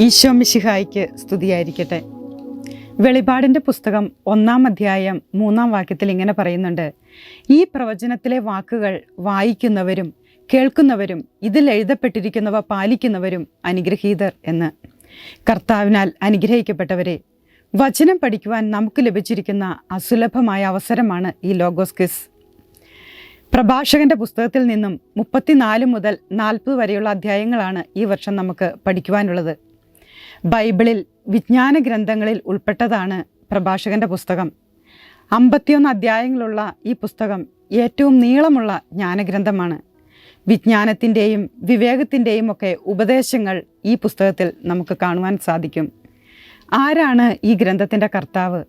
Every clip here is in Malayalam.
ഈശോ മിശിഹായിക്ക് സ്തുതിയായിരിക്കട്ടെ. വെളിപാടിന്റെ പുസ്തകം ഒന്നാം അധ്യായം മൂന്നാം വാക്യത്തിൽ ഇങ്ങനെ പറയുന്നുണ്ട്. ഈ പ്രവചനത്തിലെ വാക്കുകൾ വായിക്കുന്നവരും കേൾക്കുന്നവരും ഇതിൽ എഴുതപ്പെട്ടിരിക്കുന്നവ പാലിക്കുന്നവരും അനുഗ്രഹീതർ എന്ന്. കർത്താവിനാൽ അനുഗ്രഹിക്കപ്പെട്ടവരെ വചനം പഠിക്കുവാൻ നമുക്ക് ലഭിച്ചിരിക്കുന്ന അസുലഭമായ അവസരമാണ് ഈ ലോഗോസ് കിസ് പ്രഭാഷകന്റെ പുസ്തകത്തിൽ നിന്നും മുപ്പത്തിനാല് മുതൽ നാൽപ്പത് വരെയുള്ള അധ്യായങ്ങളാണ് ഈ വർഷം നമുക്ക് പഠിക്കുവാനുള്ളത്. ബൈബിളിൽ വിജ്ഞാന ഗ്രന്ഥങ്ങളിൽ ഉൾപ്പെട്ടതാണ് പ്രഭാഷകന്റെ പുസ്തകം. അമ്പത്തിയൊന്ന് അധ്യായങ്ങളുള്ള ഈ പുസ്തകം ഏറ്റവും നീളമുള്ള ജ്ഞാനഗ്രന്ഥമാണ്. വിജ്ഞാനത്തിന്റെയും വിവേകത്തിന്റെയും ഒക്കെ ഉപദേശങ്ങൾ ഈ പുസ്തകത്തിൽ നമുക്ക് കാണുവാൻ സാധിക്കും. ആരാണ് ഈ ഗ്രന്ഥത്തിന്റെ കർത്താവ്?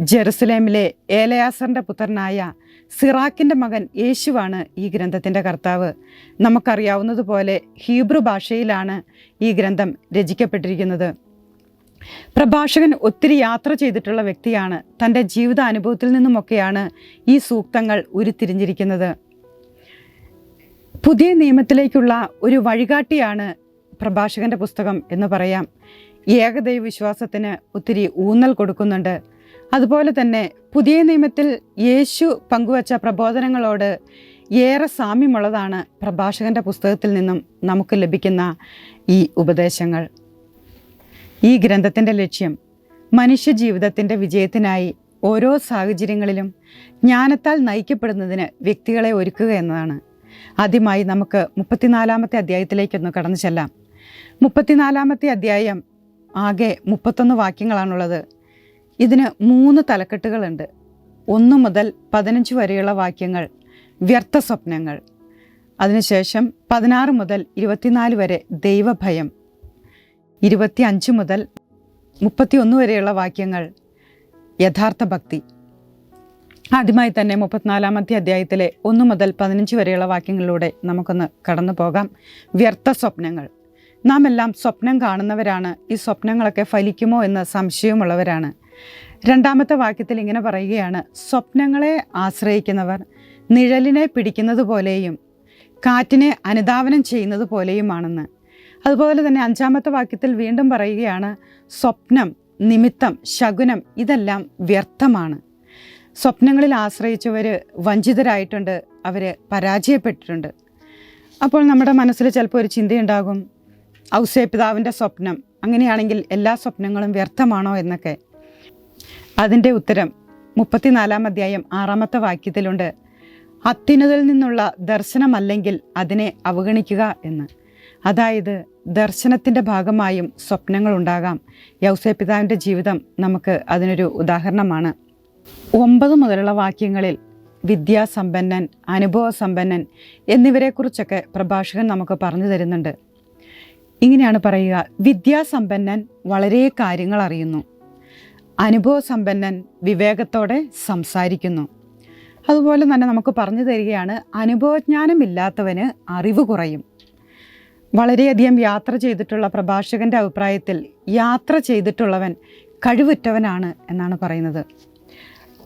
ജെറുസലേമിലെ ഏലയാസറിന്റെ പുത്രനായ സിറാക്കിന്റെ മകൻ യേശുവാണ് ഈ ഗ്രന്ഥത്തിന്റെ കർത്താവ്. നമുക്കറിയാവുന്നതുപോലെ ഹീബ്രു ഭാഷയിലാണ് ഈ ഗ്രന്ഥം രചിക്കപ്പെട്ടിരിക്കുന്നത്. പ്രഭാഷകൻ ഒത്തിരി യാത്ര ചെയ്തിട്ടുള്ള വ്യക്തിയാണ്. തന്റെ ജീവിതാനുഭവത്തിൽ നിന്നുമൊക്കെയാണ് ഈ സൂക്തങ്ങൾ ഉരുത്തിരിഞ്ഞിരിക്കുന്നത്. പുതിയ നിയമത്തിലേക്കുള്ള ഒരു വഴികാട്ടിയാണ് പ്രഭാഷകന്റെ പുസ്തകം എന്ന് പറയാം. ഏകദൈവ വിശ്വാസത്തിന് ഒത്തിരി ഊന്നൽ കൊടുക്കുന്നുണ്ട്. അതുപോലെ തന്നെ പുതിയ നിയമത്തിൽ യേശു പങ്കുവച്ച പ്രബോധനങ്ങളോട് ഏറെ സാമ്യമുള്ളതാണ് പ്രഭാഷകന്റെ പുസ്തകത്തിൽ നിന്നും നമുക്ക് ലഭിക്കുന്ന ഈ ഉപദേശങ്ങൾ. ഈ ഗ്രന്ഥത്തിന്റെ ലക്ഷ്യം മനുഷ്യജീവിതത്തിന്റെ വിജയത്തിനായി ഓരോ സാഹചര്യങ്ങളിലും ജ്ഞാനത്താൽ നയിക്കപ്പെടുന്നതിന് വ്യക്തികളെ ഒരുക്കുക എന്നതാണ്. ആദ്യമായി നമുക്ക് മുപ്പത്തിനാലാമത്തെ അധ്യായത്തിലേക്കൊന്ന് കടന്നു ചെല്ലാം. മുപ്പത്തിനാലാമത്തെ അധ്യായം ആകെ മുപ്പത്തൊന്ന് വാക്യങ്ങളാണുള്ളത്. ഇതിന് മൂന്ന് തലക്കെട്ടുകളുണ്ട്. ഒന്ന് മുതൽ പതിനഞ്ച് വരെയുള്ള വാക്യങ്ങൾ വ്യർത്ഥ സ്വപ്നങ്ങൾ. അതിനുശേഷം പതിനാറ് മുതൽ ഇരുപത്തിനാല് വരെ ദൈവഭയം. ഇരുപത്തി അഞ്ച് മുതൽ മുപ്പത്തിയൊന്ന് വരെയുള്ള വാക്യങ്ങൾ യഥാർത്ഥ ഭക്തി. ആദ്യമായി തന്നെ മുപ്പത്തിനാലാമത്തെ അധ്യായത്തിലെ ഒന്ന് മുതൽ പതിനഞ്ച് വരെയുള്ള വാക്യങ്ങളിലൂടെ നമുക്കൊന്ന് കടന്നു പോകാം. വ്യർത്ഥ സ്വപ്നങ്ങൾ. നാം എല്ലാം സ്വപ്നം കാണുന്നവരാണ്. ഈ സ്വപ്നങ്ങളൊക്കെ ഫലിക്കുമോ എന്ന് സംശയമുള്ളവരാണ്. രണ്ടാമത്തെ വാക്യത്തിൽ ഇങ്ങനെ പറയുകയാണ് സ്വപ്നങ്ങളെ ആശ്രയിക്കുന്നവർ നിഴലിനെ പിടിക്കുന്നത് പോലെയും കാറ്റിനെ അനുധാവനം ചെയ്യുന്നത് പോലെയുമാണെന്ന്. അതുപോലെ തന്നെ അഞ്ചാമത്തെ വാക്യത്തിൽ വീണ്ടും പറയുകയാണ് സ്വപ്നം നിമിത്തം ശകുനം ഇതെല്ലാം വ്യർത്ഥമാണ്. സ്വപ്നങ്ങളിൽ ആശ്രയിച്ചവർ വഞ്ചിതരായിട്ടുണ്ട് അവർ പരാജയപ്പെട്ടിട്ടുണ്ട്. അപ്പോൾ നമ്മുടെ മനസ്സിൽ ചിലപ്പോൾ ഒരു ചിന്തയുണ്ടാകും ഔസേ പിതാവിന്റെ സ്വപ്നം അങ്ങനെയാണെങ്കിൽ എല്ലാ സ്വപ്നങ്ങളും വ്യർത്ഥമാണോ എന്നൊക്കെ. അതിന്റെ ഉത്തരം മുപ്പത്തിനാലാം അധ്യായം ആറാമത്തെ വാക്യത്തിലുണ്ട്. അത്യുന്നതിൽ നിന്നുള്ള ദർശനമല്ലെങ്കിൽ അതിനെ അവഗണിക്കുക എന്ന്. അതായത് ദർശനത്തിന്റെ ഭാഗമായും സ്വപ്നങ്ങൾ ഉണ്ടാകാം. യൗസേ പിതാവിന്റെ ജീവിതം നമുക്ക് അതിനൊരു ഉദാഹരണമാണ്. ഒമ്പത് മുതലുള്ള വാക്യങ്ങളിൽ വിദ്യാസമ്പന്നൻ അനുഭവസമ്പന്നൻ എന്നിവരെക്കുറിച്ചൊക്കെ പ്രഭാഷകൻ നമുക്ക് പറഞ്ഞു തരുന്നുണ്ട്. ഇങ്ങനെയാണ് പറയുക വിദ്യാസമ്പന്നൻ വളരെ കാര്യങ്ങൾ അറിയുന്നു. അനുഭവസമ്പന്നൻ വിവേകത്തോടെ സംസാരിക്കുന്നു. അതുപോലെ തന്നെ നമുക്ക് പറഞ്ഞു തരികയാണ് അനുഭവജ്ഞാനമില്ലാത്തവന് അറിവ് കുറയും. വളരെയധികം യാത്ര ചെയ്തിട്ടുള്ള പ്രഭാഷകന്റെ അഭിപ്രായത്തിൽ യാത്ര ചെയ്തിട്ടുള്ളവൻ കഴിവുറ്റവനാണ് എന്നാണ് പറയുന്നത്.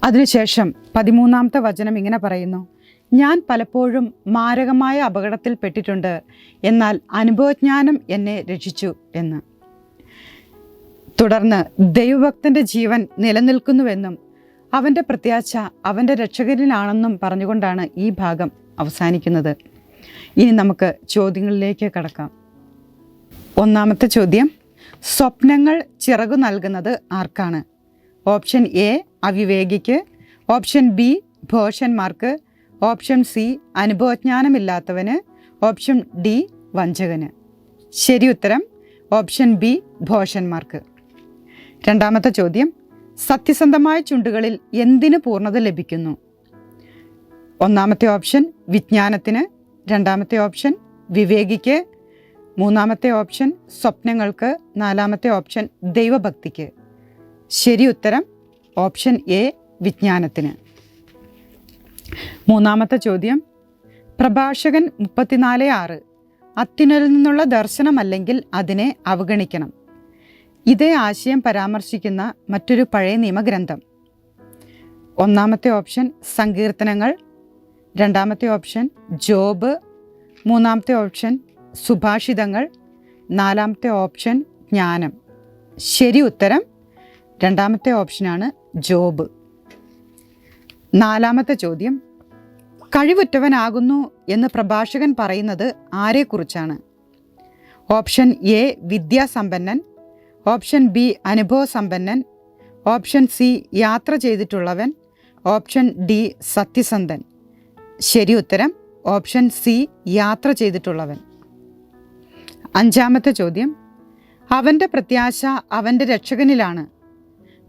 അതിനുശേഷം പതിമൂന്നാമത്തെ വചനം ഇങ്ങനെ പറയുന്നു ഞാൻ പലപ്പോഴും മാരകമായ അപകടത്തിൽ പെട്ടിട്ടുണ്ട് എന്നാൽ അനുഭവജ്ഞാനം എന്നെ രക്ഷിച്ചു എന്ന്. തുടർന്ന് ദൈവഭക്തന്റെ ജീവൻ നിലനിൽക്കുന്നുവെന്നും അവന്റെ പ്രത്യാശ അവന്റെ രക്ഷകരിലാണെന്നും പറഞ്ഞുകൊണ്ടാണ് ഈ ഭാഗം അവസാനിക്കുന്നത്. ഇനി നമുക്ക് ചോദ്യങ്ങളിലേക്ക് കടക്കാം. ഒന്നാമത്തെ ചോദ്യം സ്വപ്നങ്ങൾ ചിറകു നൽകുന്നത് ആർക്കാണ്? ഓപ്ഷൻ എ അവിവേകിക്ക്. ഓപ്ഷൻ ബി ഭോഷന്മാർക്ക്. ഓപ്ഷൻ സി അനുഭവജ്ഞാനമില്ലാത്തവന്. ഓപ്ഷൻ ഡി വഞ്ചകന്. ശരി ഉത്തരം ഓപ്ഷൻ ബി ഭോഷന്മാർക്ക്. രണ്ടാമത്തെ ചോദ്യം സത്യസന്ധമായ ചുണ്ടുകളിൽ എന്തിന് പൂർണത ലഭിക്കുന്നു? ഒന്നാമത്തെ ഓപ്ഷൻ വിജ്ഞാനത്തിന്. രണ്ടാമത്തെ ഓപ്ഷൻ വിവേകിക്ക്. മൂന്നാമത്തെ ഓപ്ഷൻ സ്വപ്നങ്ങൾക്ക്. നാലാമത്തെ ഓപ്ഷൻ ദൈവഭക്തിക്ക്. ശരി ഉത്തരം ഓപ്ഷൻ എ വിജ്ഞാനത്തിന്. മൂന്നാമത്തെ ചോദ്യം പ്രഭാഷകൻ മുപ്പത്തിനാല് ആറ്. അത്യുനരിൽ നിന്നുള്ള ദർശനമല്ലെങ്കിൽ അതിനെ അവഗണിക്കണം. ഇതേ ആശയം പരാമർശിക്കുന്ന മറ്റൊരു പഴയ നിയമഗ്രന്ഥം. ഒന്നാമത്തെ ഓപ്ഷൻ സങ്കീർത്തനങ്ങൾ രണ്ടാമത്തെ ഓപ്ഷൻ ജോബ് മൂന്നാമത്തെ ഓപ്ഷൻ സുഭാഷിതങ്ങൾ നാലാമത്തെ ഓപ്ഷൻ ജ്ഞാനം. ശരി ഉത്തരം രണ്ടാമത്തെ ഓപ്ഷനാണ് ജോബ്. നാലാമത്തെ ചോദ്യം കഴിവുറ്റവനാകുന്നു എന്ന് പ്രഭാഷകൻ പറയുന്നത് ആരെക്കുറിച്ചാണ്? ഓപ്ഷൻ എ വിദ്യാസമ്പന്നൻ. ഓപ്ഷൻ ബി അനുഭവസമ്പന്നൻ ഓപ്ഷൻ സി യാത്ര ചെയ്തിട്ടുള്ളവൻ ഓപ്ഷൻ ഡി സത്യസന്ധൻ. ശരി ഉത്തരം ഓപ്ഷൻ സി യാത്ര ചെയ്തിട്ടുള്ളവൻ. അഞ്ചാമത്തെ ചോദ്യം അവന്റെ പ്രത്യാശ അവന്റെ രക്ഷകനിലാണ്.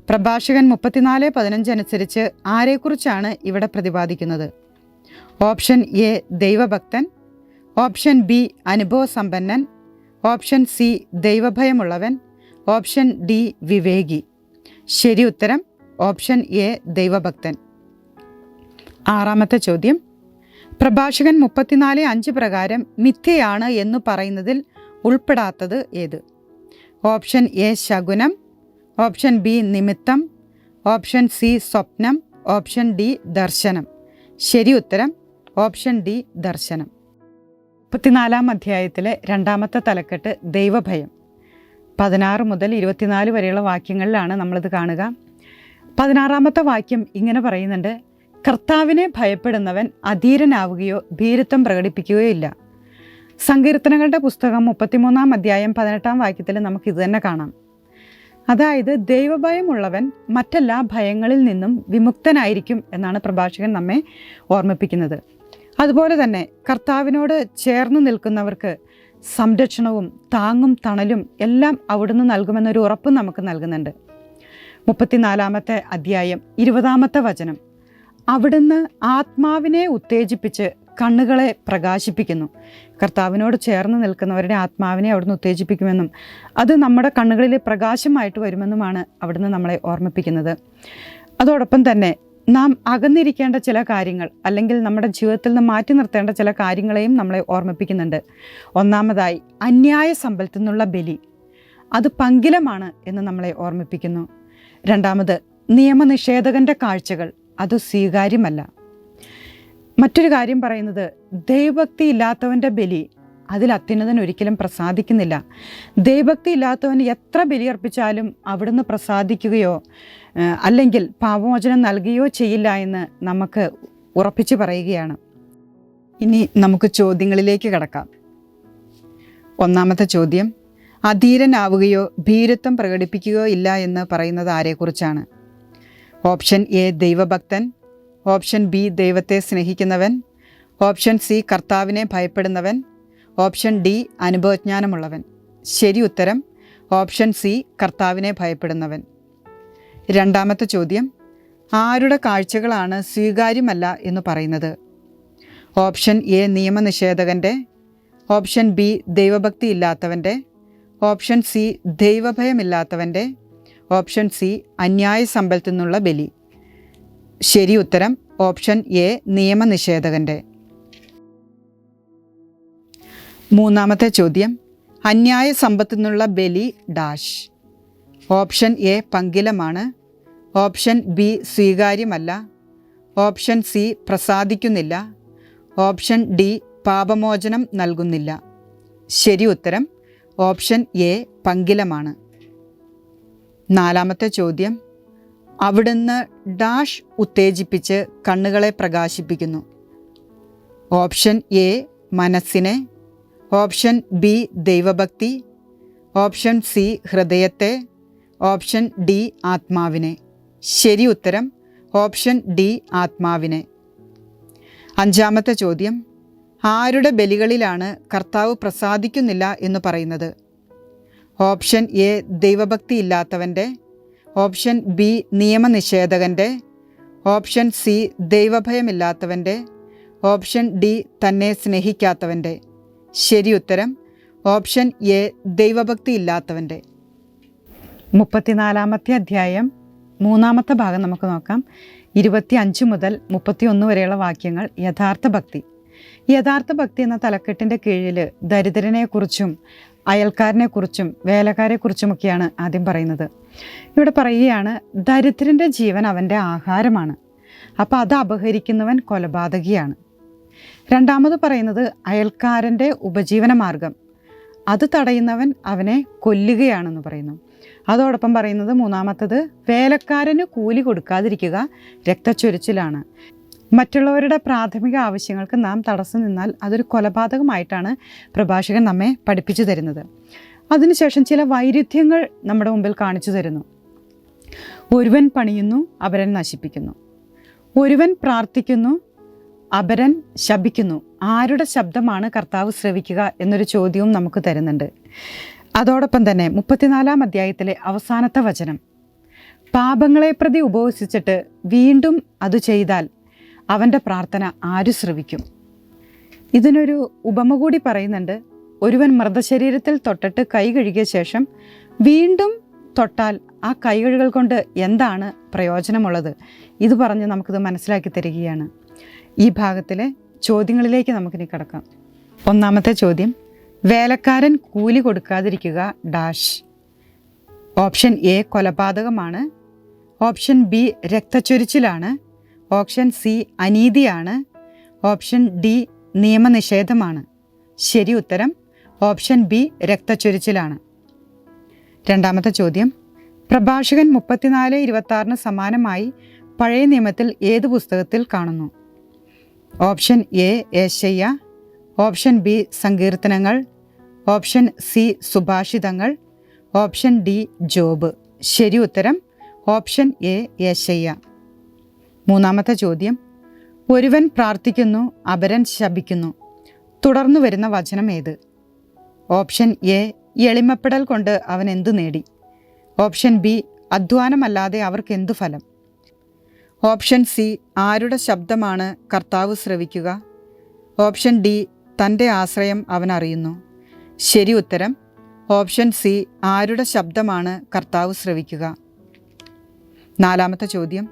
പ്രഭാഷകൻ മുപ്പത്തിനാല് പതിനഞ്ച് അനുസരിച്ച് ആരെക്കുറിച്ചാണ് ഇവിടെ പ്രതിപാദിക്കുന്നത്? ഓപ്ഷൻ എ ദൈവഭക്തൻ ഓപ്ഷൻ ബി അനുഭവസമ്പന്നൻ ഓപ്ഷൻ സി ദൈവഭയമുള്ളവൻ ഓപ്ഷൻ ഡി വിവേകി. ശരി ഉത്തരം ഓപ്ഷൻ എ ദൈവഭക്തൻ. ആറാമത്തെ ചോദ്യം. പ്രഭാഷകൻ മുപ്പത്തിനാല് അഞ്ച് പ്രകാരം മിഥ്യയാണ് എന്ന് പറയുന്നതിൽ ഉൾപ്പെടാത്തത് ഏത്? ഓപ്ഷൻ എ ശകുനം ഓപ്ഷൻ ബി നിമിത്തം ഓപ്ഷൻ സി സ്വപ്നം ഓപ്ഷൻ ഡി ദർശനം. ശരി ഉത്തരം ഓപ്ഷൻ ഡി ദർശനം. മുപ്പത്തിനാലാം അധ്യായത്തിലെ രണ്ടാമത്തെ തലക്കെട്ട് ദൈവഭയം. പതിനാറ് മുതൽ ഇരുപത്തിനാല് വരെയുള്ള വാക്യങ്ങളിലാണ് നമ്മളിത് കാണുക. പതിനാറാമത്തെ വാക്യം ഇങ്ങനെ പറയുന്നുണ്ട്. കർത്താവിനെ ഭയപ്പെടുന്നവൻ അധീരനാവുകയോ ഭീരുത്വം പ്രകടിപ്പിക്കുകയോ ഇല്ല. സങ്കീർത്തനങ്ങളുടെ പുസ്തകം മുപ്പത്തിമൂന്നാം അധ്യായം പതിനെട്ടാം വാക്യത്തിൽ നമുക്ക് ഇത് തന്നെ കാണാം. അതായത് ദൈവഭയമുള്ളവൻ മറ്റെല്ലാ ഭയങ്ങളിൽ നിന്നും വിമുക്തനായിരിക്കും എന്നാണ് പ്രഭാഷകൻ നമ്മെ ഓർമ്മിപ്പിക്കുന്നത്. അതുപോലെ തന്നെ കർത്താവിനോട് ചേർന്ന് നിൽക്കുന്നവർക്ക് സംരക്ഷണവും താങ്ങും തണലും എല്ലാം അവിടുന്ന് നൽകുമെന്നൊരു ഉറപ്പ് നമുക്ക് നൽകുന്നുണ്ട്. മുപ്പത്തിനാലാമത്തെ അധ്യായം ഇരുപതാമത്തെ വചനം. അവിടുന്ന് ആത്മാവിനെ ഉത്തേജിപ്പിച്ച് കണ്ണുകളെ പ്രകാശിപ്പിക്കുന്നു. കർത്താവിനോട് ചേർന്ന് നിൽക്കുന്നവരുടെ ആത്മാവിനെ അവിടുന്ന് ഉത്തേജിപ്പിക്കുമെന്നും അത് നമ്മുടെ കണ്ണുകളിൽ പ്രകാശമായിട്ട് വരുമെന്നുമാണ് അവിടുന്ന് നമ്മളെ ഓർമ്മിപ്പിക്കുന്നത്. അതോടൊപ്പം തന്നെ നാം അകന്നിരിക്കേണ്ട ചില കാര്യങ്ങൾ അല്ലെങ്കിൽ നമ്മുടെ ജീവിതത്തിൽ നിന്ന് മാറ്റി നിർത്തേണ്ട ചില കാര്യങ്ങളെയും നമ്മളെ ഓർമ്മിപ്പിക്കുന്നുണ്ട്. ഒന്നാമതായി അന്യായ സമ്പലത്തിൽ നിന്നുള്ള ബലി. അത് പങ്കിലമാണ് എന്ന് നമ്മളെ ഓർമ്മിപ്പിക്കുന്നു. രണ്ടാമത് നിയമനിഷേധകന്റെ കാഴ്ചകൾ. അത് സ്വീകാര്യമല്ല. മറ്റൊരു കാര്യം പറയുന്നത് ദൈവഭക്തി ഇല്ലാത്തവന്റെ ബലി അതിൽ അത്യുന്നതൻ ഒരിക്കലും പ്രസാദിക്കുന്നില്ല. ദൈവഭക്തി ഇല്ലാത്തവൻ എത്ര ബലിയർപ്പിച്ചാലും അവിടുന്ന് പ്രസാദിക്കുകയോ അല്ലെങ്കിൽ പാപമോചനം നൽകുകയോ ചെയ്യില്ല എന്ന് നമുക്ക് ഉറപ്പിച്ചു പറയുകയാണ്. ഇനി നമുക്ക് ചോദ്യങ്ങളിലേക്ക് കടക്കാം. ഒന്നാമത്തെ ചോദ്യം അധീരനാവുകയോ ഭീരത്വം പ്രകടിപ്പിക്കുകയോ ഇല്ല എന്ന് പറയുന്നത് ആരെക്കുറിച്ചാണ്? ഓപ്ഷൻ എ ദൈവഭക്തൻ. ഓപ്ഷൻ ബി ദൈവത്തെ സ്നേഹിക്കുന്നവൻ. ഓപ്ഷൻ സി കർത്താവിനെ ഭയപ്പെടുന്നവൻ. ഓപ്ഷൻ ഡി അനുഭവജ്ഞാനമുള്ളവൻ. ശരി ഉത്തരം ഓപ്ഷൻ സി കർത്താവിനെ ഭയപ്പെടുന്നവൻ. രണ്ടാമത്തെ ചോദ്യം ആരുടെ കാഴ്ചകളാണ് സ്വീകാര്യമല്ല എന്ന് പറയുന്നത്? ഓപ്ഷൻ എ നിയമനിഷേധകന്റെ ഓപ്ഷൻ ബി ദൈവഭക്തി ഇല്ലാത്തവന്റെ ഓപ്ഷൻ സി ദൈവഭയമില്ലാത്തവന്റെ ഓപ്ഷൻ സി അന്യായ സമ്പലത്തിൽ നിന്നുള്ള ബലി. ശരി ഉത്തരം ഓപ്ഷൻ എ നിയമനിഷേധകന്റെ മൂന്നാമത്തെ ചോദ്യം അന്യായ സമ്പത്തിൽ നിന്നുള്ള ബലി ഡാഷ്. ഓപ്ഷൻ എ പങ്കിലമാണ്. ഓപ്ഷൻ ബി സ്വീകാര്യമല്ല. ഓപ്ഷൻ സി പ്രസാദിക്കുന്നില്ല. ഓപ്ഷൻ ഡി പാപമോചനം നൽകുന്നില്ല. ശരി ഉത്തരം ഓപ്ഷൻ എ പങ്കിലമാണ്. നാലാമത്തെ ചോദ്യം. അവിടുന്ന് ഡാഷ് ഉത്തേജിപ്പിച്ച് കണ്ണുകളെ പ്രകാശിപ്പിക്കുന്നു. ഓപ്ഷൻ എ മനസ്സിനെ. ഓപ്ഷൻ ബി ദൈവഭക്തി. ഓപ്ഷൻ സി ഹൃദയത്തെ. ഓപ്ഷൻ ഡി ആത്മാവിനെ. ശരി ഉത്തരം ഓപ്ഷൻ ഡി ആത്മാവിനെ. അഞ്ചാമത്തെ ചോദ്യം ആരുടെ ബലികളിലാണ് കർത്താവ് പ്രസാദിക്കുന്നില്ല എന്ന് പറയുന്നത്? ഓപ്ഷൻ എ ദൈവഭക്തി ഇല്ലാത്തവന്റെ ഓപ്ഷൻ ബി നിയമനിഷേധകന്റെ ഓപ്ഷൻ സി ദൈവഭയമില്ലാത്തവന്റെ ഓപ്ഷൻ ഡി തന്നെ സ്നേഹിക്കാത്തവന്റെ ശരി ഉത്തരം ഓപ്ഷൻ എ ദൈവഭക്തി ഇല്ലാത്തവന്റെ മുപ്പത്തിനാലാമത്തെ അധ്യായം മൂന്നാമത്തെ ഭാഗം നമുക്ക് നോക്കാം. ഇരുപത്തി അഞ്ച് മുതൽ മുപ്പത്തിയൊന്ന് വരെയുള്ള വാക്യങ്ങൾ യഥാർത്ഥ ഭക്തി. യഥാർത്ഥ ഭക്തി എന്ന തലക്കെട്ടിന്റെ കീഴിൽ ദരിദ്രനെക്കുറിച്ചും അയൽക്കാരനെക്കുറിച്ചും വേലക്കാരെക്കുറിച്ചുമൊക്കെയാണ് ആദ്യം പറയുന്നത്. ഇവിടെ പറയുകയാണ് ദരിദ്രന്റെ ജീവൻ അവന്റെ ആഹാരമാണ്. അപ്പോൾ അത് അപഹരിക്കുന്നവൻ കൊലപാതകിയാണ്. രണ്ടാമത് പറയുന്നത് അയൽക്കാരന്റെ ഉപജീവന മാർഗം അത് തടയുന്നവൻ അവനെ കൊല്ലുകയാണെന്ന് പറയുന്നു. അതോടൊപ്പം പറയുന്നത് മൂന്നാമത്തത് വേലക്കാരന് കൂലി കൊടുക്കാതിരിക്കുക രക്തച്ചൊരിച്ചിലാണ്. മറ്റുള്ളവരുടെ പ്രാഥമിക ആവശ്യങ്ങൾക്ക് നാം തടസ്സം നിന്നാൽ അതൊരു കൊലപാതകമായിട്ടാണ് പ്രഭാഷകൻ നമ്മെ പഠിപ്പിച്ചു തരുന്നത്. അതിനുശേഷം ചില വൈരുദ്ധ്യങ്ങൾ നമ്മുടെ മുമ്പിൽ കാണിച്ചു തരുന്നു. ഒരുവൻ പണിയുന്നു അപരൻ നശിപ്പിക്കുന്നു. ഒരുവൻ പ്രാർത്ഥിക്കുന്നു അപരൻ ശപിക്കുന്നു. ആരുടെ ശബ്ദമാണ് കർത്താവ് ശ്രവിക്കുക എന്നൊരു ചോദ്യവും നമുക്ക് തരുന്നുണ്ട്. അതോടൊപ്പം തന്നെ മുപ്പത്തിനാലാം അധ്യായത്തിലെ അവസാനത്തെ വചനം. പാപങ്ങളെ പ്രതി ഉപവസിച്ചിട്ട് വീണ്ടും അത് ചെയ്താൽ അവന്റെ പ്രാർത്ഥന ആര് ശ്രവിക്കും? ഇതിനൊരു ഉപമ കൂടി പറയുന്നുണ്ട്. ഒരുവൻ മൃതശരീരത്തിൽ തൊട്ടിട്ട് കൈ കഴുകിയ ശേഷം വീണ്ടും തൊട്ടാൽ ആ കൈകഴുകൾ കൊണ്ട് എന്താണ് പ്രയോജനമുള്ളത്? ഇത് പറഞ്ഞ് നമുക്കിത് മനസ്സിലാക്കി തരികയാണ്. ഈ ഭാഗത്തിലെ ചോദ്യങ്ങളിലേക്ക് നമുക്കിനി കിടക്കാം. ഒന്നാമത്തെ ചോദ്യം വേലക്കാരൻ കൂലി കൊടുക്കാതിരിക്കുക ഡാഷ്. ഓപ്ഷൻ എ കൊലപാതകമാണ്. ഓപ്ഷൻ ബി രക്തച്ചൊരിച്ചിലാണ്. ഓപ്ഷൻ സി അനീതിയാണ്. ഓപ്ഷൻ ഡി നിയമനിഷേധമാണ്. ശരി ഉത്തരം ഓപ്ഷൻ ബി രക്തച്ചൊരിച്ചിലാണ്. രണ്ടാമത്തെ ചോദ്യം. പ്രഭാഷകൻ മുപ്പത്തിനാല് ഇരുപത്തി ആറിന് സമാനമായി പഴയ നിയമത്തിൽ ഏത് പുസ്തകത്തിൽ കാണുന്നു? ഓപ്ഷൻ എ ഏശയ്യ ഓപ്ഷൻ ബി സങ്കീർത്തനങ്ങൾ ഓപ്ഷൻ സി സുഭാഷിതങ്ങൾ ഓപ്ഷൻ ഡി ജോബ്. ശരി ഉത്തരം ഓപ്ഷൻ എ യശയ്യ. മൂന്നാമത്തെ ചോദ്യം. ഒരുവൻ പ്രാർത്ഥിക്കുന്നു അപരൻ ശപിക്കുന്നു. തുടർന്നു വരുന്ന വചനം ഏത്? ഓപ്ഷൻ എ എളിമപ്പെടൽ കൊണ്ട് അവൻ എന്തു നേടി? ഓപ്ഷൻ ബി അധ്വാനമല്ലാതെ അവർക്ക് എന്തു ഫലം? ഓപ്ഷൻ സി ആരുടെ ശബ്ദമാണ് കർത്താവ് ശ്രവിക്കുക? ഓപ്ഷൻ ഡി തന്റെ ആശ്രയം അവൻ അറിയുന്നു. ശരി ഉത്തരം. ഓപ്ഷൻ സി ആരുടെ ശബ്ദമാണ് കർത്താവ് ശ്രവിക്കുക. നാലാമത്തെ ചോദ്യം.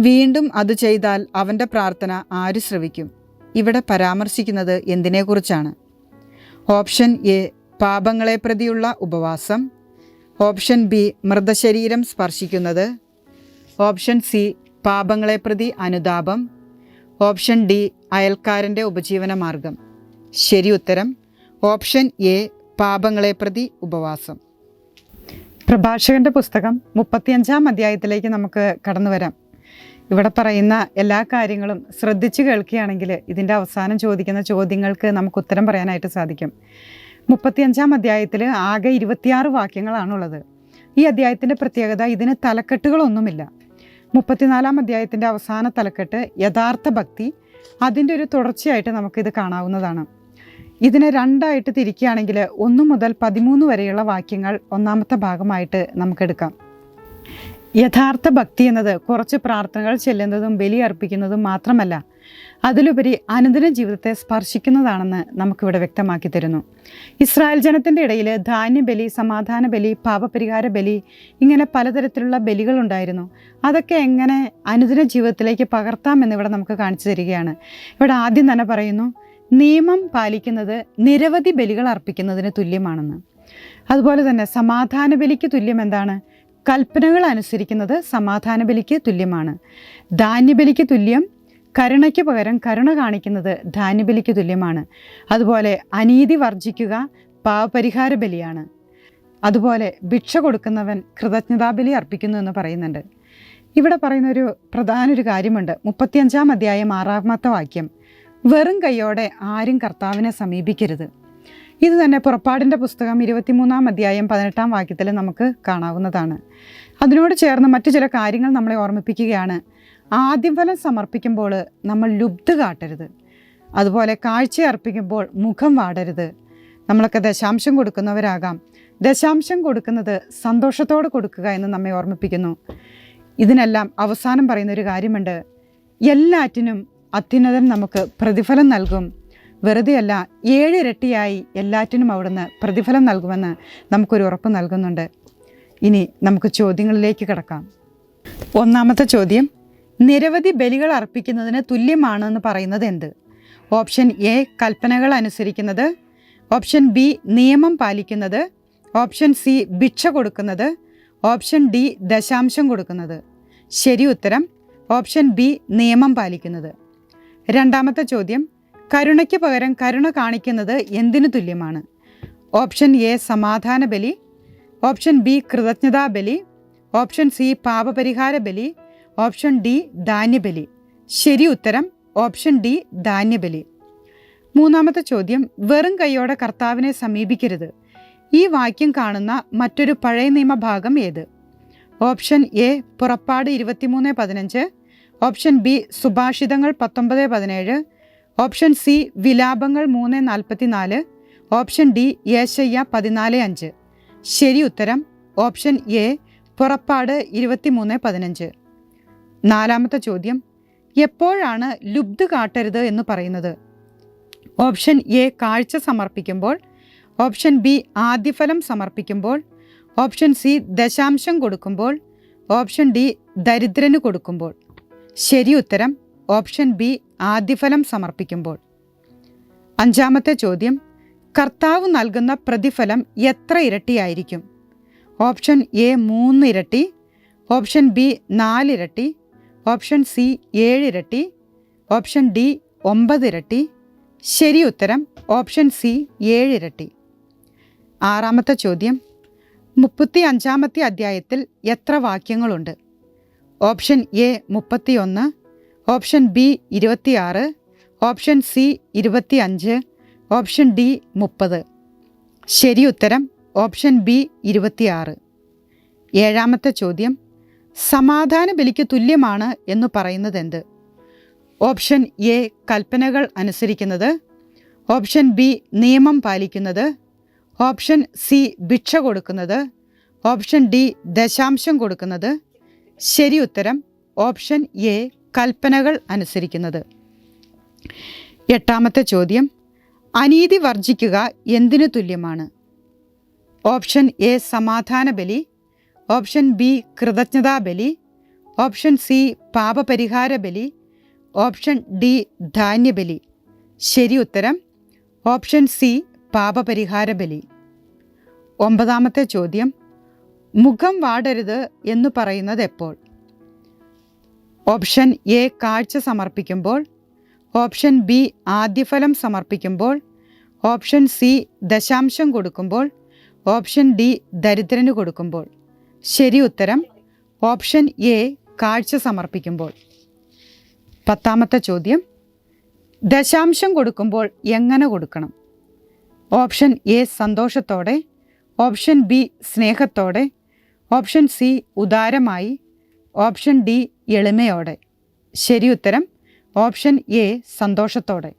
വീണ്ടും അത് ചെയ്താൽ അവന്റെ പ്രാർത്ഥന ആര് ശ്രവിക്കും? ഇവിടെ പരാമർശിക്കുന്നത് എന്തിനെക്കുറിച്ചാണ്? ഓപ്ഷൻ എ പാപങ്ങളെ പ്രതിയുള്ള ഉപവാസം. ഓപ്ഷൻ ബി മൃതശരീരം സ്പർശിക്കുന്നത്. ഓപ്ഷൻ സി പാപങ്ങളെ പ്രതി അനുതാപം. ഓപ്ഷൻ ഡി അയൽക്കാരന്റെ ഉപജീവന മാർഗം ശരി ഉത്തരം. ഓപ്ഷൻ എ പാപങ്ങളെ പ്രതി ഉപവാസം. പ്രഭാഷകന്റെ പുസ്തകം മുപ്പത്തിയഞ്ചാം അധ്യായത്തിലേക്ക് നമുക്ക് കടന്നു വരാം. ഇവിടെ പറയുന്ന എല്ലാ കാര്യങ്ങളും ശ്രദ്ധിച്ചു കേൾക്കുകയാണെങ്കിൽ ഇതിന്റെ അവസാനം ചോദിക്കുന്ന ചോദ്യങ്ങൾക്ക് നമുക്ക് ഉത്തരം പറയാനായിട്ട് സാധിക്കും. മുപ്പത്തിയഞ്ചാം അധ്യായത്തിൽ ആകെ ഇരുപത്തിയാറ് വാക്യങ്ങളാണുള്ളത്. ഈ അധ്യായത്തിന്റെ പ്രത്യേകത ഇതിന് തലക്കെട്ടുകളൊന്നുമില്ല. മുപ്പത്തിനാലാം അധ്യായത്തിന്റെ അവസാന തലക്കെട്ട് യഥാർത്ഥ ഭക്തി അതിന്റെ ഒരു തുടർച്ചയായിട്ട് നമുക്കിത് കാണാവുന്നതാണ്. ഇതിനെ രണ്ടായിട്ട് തിരിക്കുകയാണെങ്കിൽ ഒന്ന് മുതൽ പതിമൂന്ന് വരെയുള്ള വാക്യങ്ങൾ ഒന്നാമത്തെ ഭാഗമായിട്ട് നമുക്കെടുക്കാം യഥാർത്ഥ ഭക്തി എന്നത് കുറച്ച് പ്രാർത്ഥനകൾ ചെല്ലുന്നതും ബലി അർപ്പിക്കുന്നതും മാത്രമല്ല അതിലുപരി അനുദിന ജീവിതത്തെ സ്പർശിക്കുന്നതാണെന്ന് നമുക്കിവിടെ വ്യക്തമാക്കി തരുന്നു. ഇസ്രായേൽ ജനത്തിന്റെ ഇടയിൽ ധാന്യബലി സമാധാന ബലി പാപപരിഹാര ബലി ഇങ്ങനെ പലതരത്തിലുള്ള ബലികളുണ്ടായിരുന്നു അതൊക്കെ എങ്ങനെ അനുദിന ജീവിതത്തിലേക്ക് പകർത്താമെന്ന് ഇവിടെ നമുക്ക് കാണിച്ചു തരികയാണ്. ഇവിടെ ആദ്യം തന്നെ പറയുന്നു നിയമം പാലിക്കുന്നത് നിരവധി ബലികൾ അർപ്പിക്കുന്നതിന് തുല്യമാണെന്ന്. അതുപോലെ തന്നെ സമാധാന ബലിക്ക് തുല്യം എന്താണ്? കൽപ്പനകൾ അനുസരിക്കുന്നത് സമാധാന ബലിക്ക് തുല്യമാണ്. ധാന്യബലിക്ക് തുല്യം കരുണയ്ക്ക് പകരം കരുണ കാണിക്കുന്നത് ധാന്യബലിക്ക് തുല്യമാണ്. അതുപോലെ അനീതി വർജിക്കുക പാവപരിഹാര ബലിയാണ്. അതുപോലെ ഭിക്ഷ കൊടുക്കുന്നവൻ കൃതജ്ഞതാബലി അർപ്പിക്കുന്നു എന്ന് പറയുന്നുണ്ട്. ഇവിടെ പറയുന്നൊരു പ്രധാന ഒരു കാര്യമുണ്ട്. മുപ്പത്തിയഞ്ചാം അധ്യായം ആറാമത്തെ വാക്യം. വെറും കൈയോടെ ആരും കർത്താവിനെ സമീപിക്കരുത്. ഇത് തന്നെ പുറപ്പാടിന്റെ പുസ്തകം ഇരുപത്തിമൂന്നാം അധ്യായം പതിനെട്ടാം വാക്യത്തിൽ നമുക്ക് കാണാവുന്നതാണ്. അതിനോട് ചേർന്ന് മറ്റു ചില കാര്യങ്ങൾ നമ്മളെ ഓർമ്മിപ്പിക്കുകയാണ്. ആദ്യം ഫലം സമർപ്പിക്കുമ്പോൾ നമ്മൾ ലുബ്ധ കാട്ടരുത്. അതുപോലെ കാഴ്ച അർപ്പിക്കുമ്പോൾ മുഖം വാടരുത്. നമ്മളൊക്കെ ദശാംശം കൊടുക്കുന്നവരാകാം. ദശാംശം കൊടുക്കുന്നത് സന്തോഷത്തോടെ കൊടുക്കുക എന്ന് നമ്മെ ഓർമ്മിപ്പിക്കുന്നു. ഇതിനെല്ലാം അവസാനം പറയുന്ന ഒരു കാര്യമുണ്ട്. എല്ലാറ്റിനും അത്യുന്നതൻ നമുക്ക് പ്രതിഫലം നൽകും. വെറുതെയല്ല ഏഴിരട്ടിയായി എല്ലാറ്റിനും അവിടുന്ന് പ്രതിഫലം നൽകുമെന്ന് നമുക്കൊരു ഉറപ്പ് നൽകുന്നുണ്ട്. ഇനി നമുക്ക് ചോദ്യങ്ങളിലേക്ക് കിടക്കാം. ഒന്നാമത്തെ ചോദ്യം നിരവധി ബലികൾ അർപ്പിക്കുന്നതിന് തുല്യമാണെന്ന് പറയുന്നത് എന്ത്? ഓപ്ഷൻ എ കൽപ്പനകൾ അനുസരിക്കുന്നത്. ഓപ്ഷൻ ബി നിയമം പാലിക്കുന്നത്. ഓപ്ഷൻ സി ഭിക്ഷ കൊടുക്കുന്നത്. ഓപ്ഷൻ ഡി ദശാംശം കൊടുക്കുന്നത്. ശരി ഉത്തരം ഓപ്ഷൻ ബി നിയമം പാലിക്കുന്നത്. രണ്ടാമത്തെ ചോദ്യം കരുണയ്ക്ക് പകരം കരുണ കാണിക്കുന്നത് എന്തിനു തുല്യമാണ്? ഓപ്ഷൻ എ സമാധാന ബലി. ഓപ്ഷൻ ബി കൃതജ്ഞതാ ബലി. ഓപ്ഷൻ സി പാപപരിഹാര ബലി. ഓപ്ഷൻ ഡി ധാന്യബലി ശരി ഉത്തരം ഓപ്ഷൻ ഡി ധാന്യബലി മൂന്നാമത്തെ ചോദ്യം വെറും കൈയോടെ കർത്താവിനെ സമീപിക്കരുത്. ഈ വാക്യം കാണുന്ന മറ്റൊരു പഴയ നിയമഭാഗം ഏത്? ഓപ്ഷൻ എ പുറപ്പാട് ഇരുപത്തിമൂന്ന് പതിനഞ്ച്. ഓപ്ഷൻ ബി സുഭാഷിതങ്ങൾ പത്തൊമ്പത് പതിനേഴ്. ഓപ്ഷൻ സി വിലാപങ്ങൾ മൂന്ന് നാൽപ്പത്തിനാല്. ഓപ്ഷൻ ഡി യേശയ്യ പതിനാല് അഞ്ച്. ശരി ഉത്തരം ഓപ്ഷൻ എ പുറപ്പാട് ഇരുപത്തിമൂന്ന് പതിനഞ്ച്. നാലാമത്തെ ചോദ്യം. എപ്പോഴാണ് ലുബ്ധ കാട്ടരുത് എന്ന് പറയുന്നത്? ഓപ്ഷൻ എ കാഴ്ച സമർപ്പിക്കുമ്പോൾ. ഓപ്ഷൻ ബി ആദ്യഫലം സമർപ്പിക്കുമ്പോൾ. ഓപ്ഷൻ സി ദശാംശം കൊടുക്കുമ്പോൾ. ഓപ്ഷൻ ഡി ദരിദ്രന് കൊടുക്കുമ്പോൾ. ശരി ഉത്തരം ഓപ്ഷൻ ബി ആദ്യഫലം സമർപ്പിക്കുമ്പോൾ. അഞ്ചാമത്തെ ചോദ്യം കർത്താവ് നൽകുന്ന പ്രതിഫലം എത്ര ഇരട്ടിയായിരിക്കും? ഓപ്ഷൻ എ മൂന്ന് ഇരട്ടി ഓപ്ഷൻ ബി നാലിരട്ടി ഓപ്ഷൻ സി ഏഴിരട്ടി ഓപ്ഷൻ ഡി ഒമ്പത് ഇരട്ടി ശരി ഉത്തരം ഓപ്ഷൻ സി ഏഴിരട്ടി ആറാമത്തെ ചോദ്യം മുപ്പത്തി അഞ്ചാമത്തെ അധ്യായത്തിൽ എത്ര വാക്യങ്ങളുണ്ട്? ഓപ്ഷൻ എ മുപ്പത്തിയൊന്ന് ഓപ്ഷൻ ബി ഇരുപത്തിയാറ് ഓപ്ഷൻ സി ഇരുപത്തിയഞ്ച് ഓപ്ഷൻ ഡി മുപ്പത്. ശരി ഉത്തരം ഓപ്ഷൻ ബി ഇരുപത്തിയാറ്. ഏഴാമത്തെ ചോദ്യം സമാധാന ബലിക്ക് തുല്യമാണ് എന്ന് പറയുന്നത് എന്ത് ഓപ്ഷൻ എ കൽപ്പനകൾ അനുസരിക്കുന്നത് ഓപ്ഷൻ ബി നിയമം പാലിക്കുന്നത് ഓപ്ഷൻ സി ഭിക്ഷ കൊടുക്കുന്നത് ഓപ്ഷൻ ഡി ദശാംശം കൊടുക്കുന്നത് ശരി ഉത്തരം ഓപ്ഷൻ എ കൽപ്പനകൾ അനുസരിക്കുന്നത്. എട്ടാമത്തെ ചോദ്യം അനീതി വർജിക്കുക എന്തിനു തുല്യമാണ്? ഓപ്ഷൻ എ സമാധാന ബലി ഓപ്ഷൻ ബി കൃതജ്ഞതാ ബലി ഓപ്ഷൻ സി പാപപരിഹാര ബലി ഓപ്ഷൻ ഡി ധാന്യബലി ശരി ഉത്തരം ഓപ്ഷൻ സി പാപപരിഹാര ബലി. ഒമ്പതാമത്തെ ചോദ്യം മുഖം വാടരുത് എന്ന് പറയുന്നത് എപ്പോൾ? ഓപ്ഷൻ എ കാഴ്ച സമർപ്പിക്കുമ്പോൾ. ഓപ്ഷൻ ബി ആദ്യഫലം സമർപ്പിക്കുമ്പോൾ. ഓപ്ഷൻ സി ദശാംശം കൊടുക്കുമ്പോൾ. ഓപ്ഷൻ ഡി ദരിദ്രന് കൊടുക്കുമ്പോൾ. ശരി ഉത്തരം ഓപ്ഷൻ എ കാഴ്ച സമർപ്പിക്കുമ്പോൾ. പത്താമത്തെ ചോദ്യം ദശാംശം കൊടുക്കുമ്പോൾ എങ്ങനെ കൊടുക്കണം? ഓപ്ഷൻ എ സന്തോഷത്തോടെ. ഓപ്ഷൻ ബി സ്നേഹത്തോടെ. ഓപ്ഷൻ സി ഉദാരമായി ഓപ്ഷൻ ഡി എളിമയോടെ. ശരി ഉത്തരം ഓപ്ഷൻ എ സന്തോഷത്തോടെ.